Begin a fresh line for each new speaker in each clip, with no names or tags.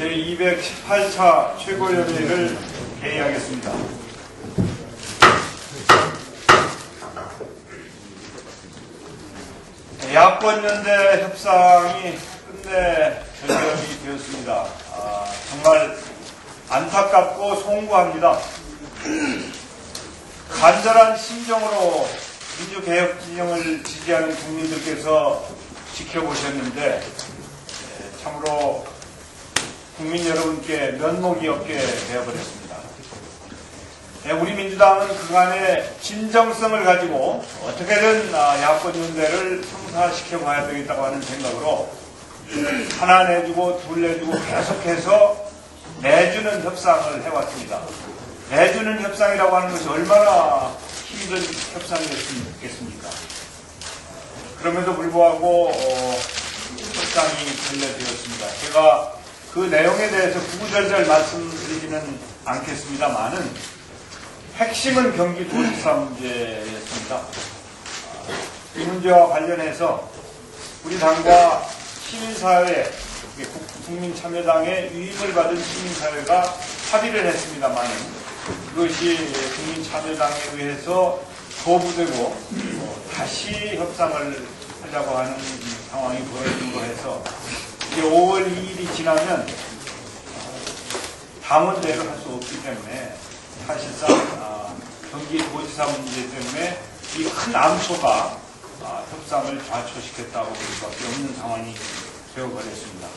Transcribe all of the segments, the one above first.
제218차 최고위원회를 개의하겠습니다. 야권연대 협상이 끝내 결렬이 되었습니다. 아, 정말 안타깝고 송구합니다. 간절한 심정으로 민주개혁 진영을 지지하는 국민들께서 지켜보셨는데 예, 참으로 국민 여러분께 면목이 없게 되어버렸습니다. 예, 우리 민주당은 그간의 진정성을 가지고 어떻게든 아, 야권 연대를 성사시켜 봐야 되겠다고 하는 생각으로 하나 내주고 둘 내주고 계속해서 내주는 협상을 해왔습니다. 내주는 협상이라고 하는 것이 얼마나 힘든 협상이었겠습니까? 그럼에도 불구하고 어, 협상이 결렬되었습니다. 제가 그 내용에 대해서 구구절절 말씀드리지는 않겠습니다만은 핵심은 경기도지사 문제였습니다. 이 문제와 관련해서 우리 당과 시민사회, 국민참여당의 유입을 받은 시민사회가 합의를 했습니다만 그것이 국민참여당에 의해서 거부되고 어, 다시 협상을 하자고 하는 상황이 벌어진 거 해서 이제 5월 2일이 지나면 당원대로 할수 없기 때문에 사실상 아, 경기도지사 문제 때문에 이 큰 암소가 아, 협상을 좌초시켰다고 볼 수밖에 없는 상황이 되어버렸습니다.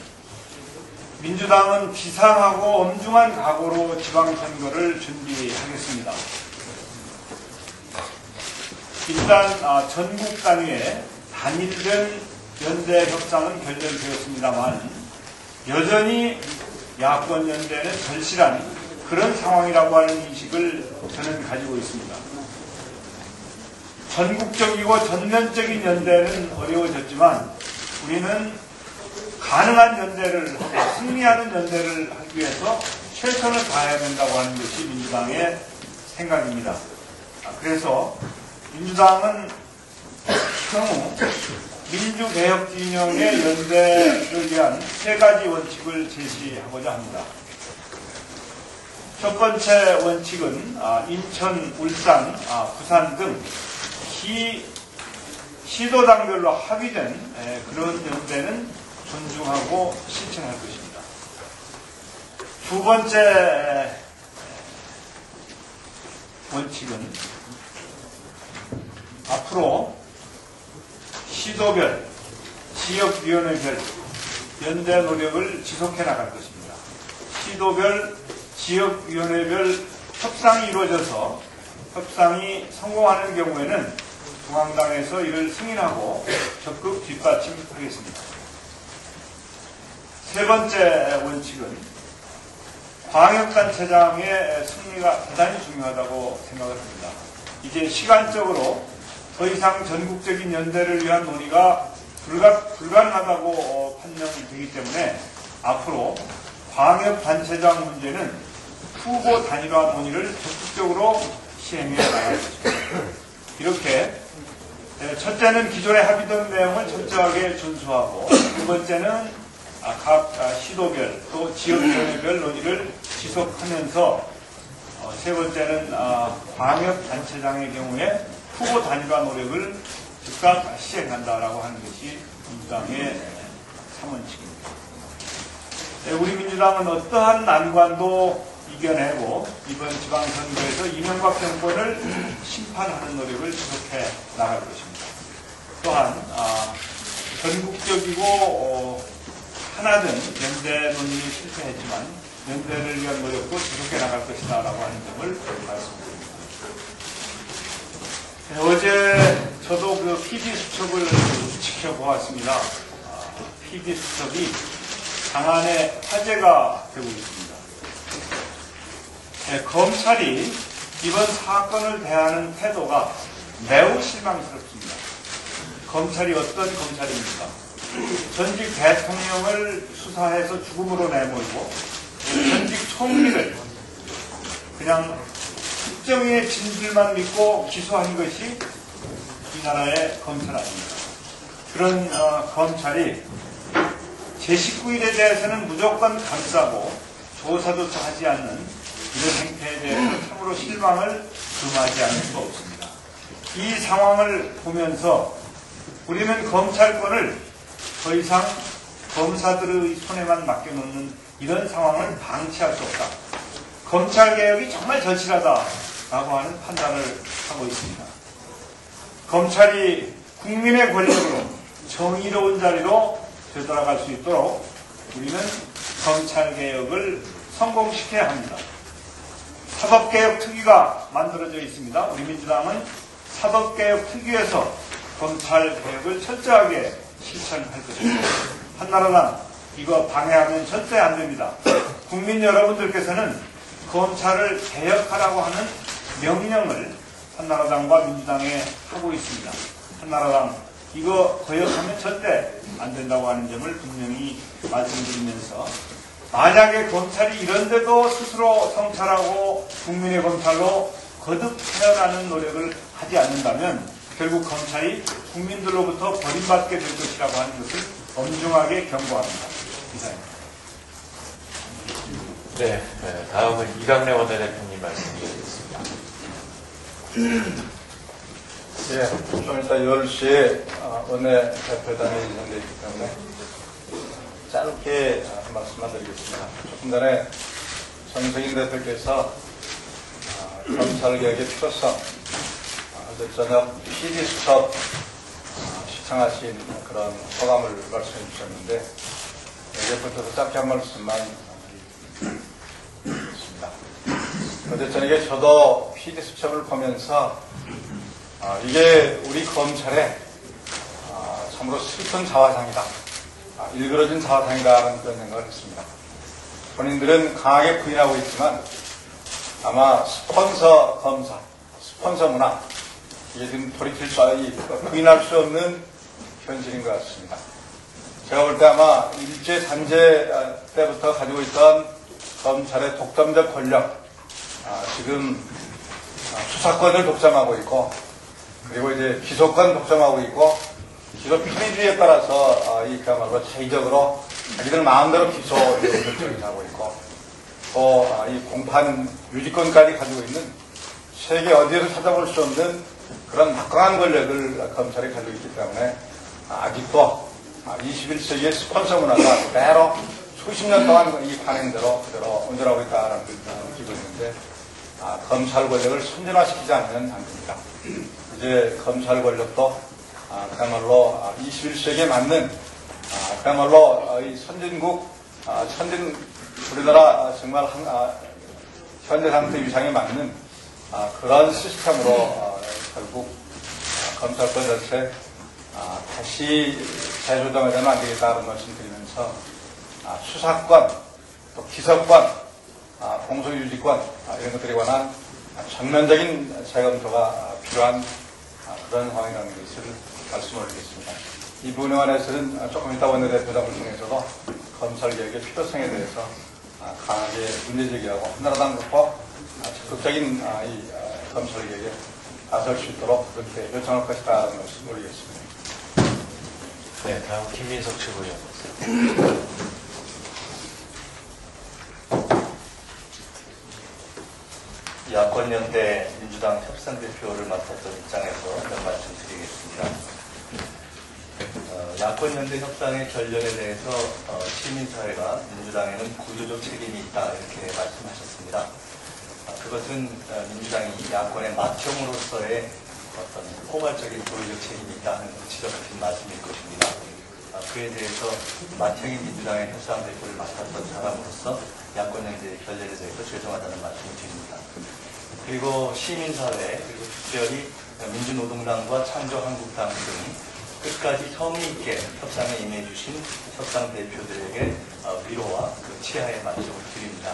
민주당은 비상하고 엄중한 각오로 지방선거를 준비하겠습니다. 일단 아, 전국 단위의 단일된 연대 협상은 결렬되었습니다만 여전히 야권 연대는 절실한 그런 상황이라고 하는 인식을 저는 가지고 있습니다. 전국적이고 전면적인 연대는 어려워졌지만 우리는 가능한 연대를 하고 승리하는 연대를 하기 위해서 최선을 다해야 된다고 하는 것이 민주당의 생각입니다. 아, 그래서 민주당은 향후 민주개혁 진영의 연대를 위한 세 가지 원칙을 제시하고자 합니다. 첫 번째 원칙은 아, 인천, 울산, 아, 부산 등 시, 시도당별로 합의된 그런 연대는 존중하고 실천할 것입니다. 두 번째 원칙은 앞으로 시도별, 지역위원회별 연대 노력을 지속해 나갈 것입니다. 시도별, 지역위원회별 협상이 이루어져서 협상이 성공하는 경우에는 중앙당에서 이를 승인하고 적극 뒷받침하겠습니다. 세 번째 원칙은 광역단체장의 승리가 대단히 중요하다고 생각을 합니다. 이제 시간적으로 더 이상 전국적인 연대를 위한 논의가 불가, 불가능하다고 판명되기 때문에 앞으로 광역단체장 문제는 후보 단일화 논의를 적극적으로 시행해 나갈 것입니다. 이렇게 첫째는 기존에 합의된 내용을 철저하게 준수하고 두 번째는 아, 각 아, 시도별 또 지역위원회별 논의를 지속하면서 어, 세 번째는 아, 광역단체장의 경우에 후보 단일화 노력을 즉각 시행한다라고 하는 것이 민주당의 3원칙입니다. 네, 우리 민주당은 어떠한 난관도 이겨내고 이번 지방선거에서 이명박 정권을 심판하는 노력을 지속해 나갈 것입니다. 또한 전국적이고 어, 하나는 연대 논의에 실패했지만 연대를 위한 노력도 지속해 나갈 것이다 라고 하는 점을 말씀드립니다. 네, 어제 저도 그 PD 수첩을 지켜보았습니다. 아, PD 수첩이 장안의 화제가 되고 있습니다. 네, 검찰이 이번 사건을 대하는 태도가 매우 실망스럽습니다. 검찰이 어떤 검찰입니까? 전직 대통령을 수사해서 죽음으로 내몰고 전직 총리를 그냥 특정의 진술만 믿고 기소한 것이 이 나라의 검찰 아닙니다. 그런 어, 검찰이 제 19일에 대해서는 무조건 감싸고 조사도 하지 않는 이런 행태에 대해서 참으로 실망을 금하지 않을 수가 없습니다. 이 상황을 보면서 우리는 검찰권을 더 이상 검사들의 손에만 맡겨놓는 이런 상황을 방치할 수 없다. 검찰개혁이 정말 절실하다 라고 하는 판단을 하고 있습니다. 검찰이 국민의 권력으로 정의로운 자리로 되돌아갈 수 있도록 우리는 검찰개혁을 성공시켜야 합니다. 사법개혁 특위가 만들어져 있습니다. 우리 민주당은 사법개혁 특위에서 검찰개혁을 철저하게 실천할 것입니다. 한나라당 이거 방해하면 절대 안 됩니다. 국민 여러분들께서는 검찰을 개혁하라고 하는 명령을 한나라당과 민주당에 하고 있습니다. 한나라당 이거 거역하면 절대 안 된다고 하는 점을 분명히 말씀드리면서 만약에 검찰이 이런데도 스스로 성찰하고 국민의 검찰로 거듭 태어나는 노력을 하지 않는다면 결국 검찰이 국민들로부터 버림받게 될 것이라고 하는 것을 엄중하게 경고합니다. 이상입니다.
네, 네, 다음은 이강래 원내대표님 말씀 드리겠습니다.
예, 좀 이따 10시에 어, 원내 대표단이 예정되어 있기 때문에 짧게 어, 말씀만 드리겠습니다. 조금 전에 정세인 대표께서 어, 검찰개혁의 필요성, 어, 어제 저녁 PD 수첩 어, 시청하신 그런 소감을 말씀해 주셨는데 여기부터 짧게 한 말씀만 드리겠습니다. 어제 저녁에 저도 PD 수첩을 보면서 아, 이게 우리 검찰의 아, 참으로 슬픈 자화상이다. 아, 일그러진 자화상이다라는 그런 생각을 했습니다. 본인들은 강하게 부인하고 있지만 아마 스폰서 검사, 스폰서 문화 이게 지금 돌이킬 수, 이 부인할 수 없는 현실인 것 같습니다. 제가 볼 때 아마 일제 아, 때부터 가지고 있던 검찰의 독점적 권력 아, 지금 아, 수사권을 독점하고 있고 그리고 이제 기소권 독점하고 있고 기소 편의주의에 따라서 어, 이 그야말로 자의적으로 자기들 마음대로 기소 결정을 하고 있고 또 이 공판 유지권까지 가지고 있는 세계 어디에도 찾아볼 수 없는 그런 막강한 권력을 검찰이 가지고 있기 때문에 아직도 21세기의 스폰서 문화가 그대로 수십 년 동안 이 관행대로 그대로 운전하고 있다는 있는데 아, 검찰 권력을 선진화시키지 않으면 안 됩니다. 이제 검찰 권력도 아, 그야말로 아, 21세기에 맞는 아, 그야말로 아, 이 선진국 아, 선진 우리나라 아, 정말 한, 아, 현대 상태 위상에 맞는 아, 그런 시스템으로 아, 결국 아, 검찰권 자체 아, 다시 재조정하자면 안 되겠다는 말씀 드리면서 아, 수사권 또 기소권 아, 공소유지권 아, 이런 것들에 관한 아, 전면적인 재검토가 필요한 아, 그런 상황이라는 것을 말씀을 드리겠습니다. 이 부분에 관해서는 아, 조금 이따 원내대 표장을 통해서도 검찰 개혁의 필요성에 대해서 아, 강하게 문제 제기하고 한나라당과 적극적인 아, 이 아, 검찰 개혁에 나설 수 있도록 그렇게 요청할 것이다라는 말씀을 드리겠습니다.
네, 다음 김민석 최고위원.
야권연대 민주당 협상대표를 맡았던 입장에서 몇 말씀 드리겠습니다. 어, 야권연대 협상의 결렬에 대해서 어, 시민사회가 민주당에는 구조적 책임이 있다 이렇게 말씀하셨습니다. 어, 그것은 어, 민주당이 야권의 맏형으로서의 어떤 포괄적인 도의적 책임이 있다는 지적하신 말씀일 것입니다. 어, 그에 대해서 맏형인 민주당의 협상 대표를 맡았던 사람으로서 야권연대 결렬에 대해서 죄송하다는 말씀을 드립니다. 그리고 시민사회, 그리고 특별히 민주노동당과 창조한국당 등 끝까지 성의 있게 협상에 임해주신 협상 대표들에게 어, 위로와 그 치하의 말씀을 드립니다.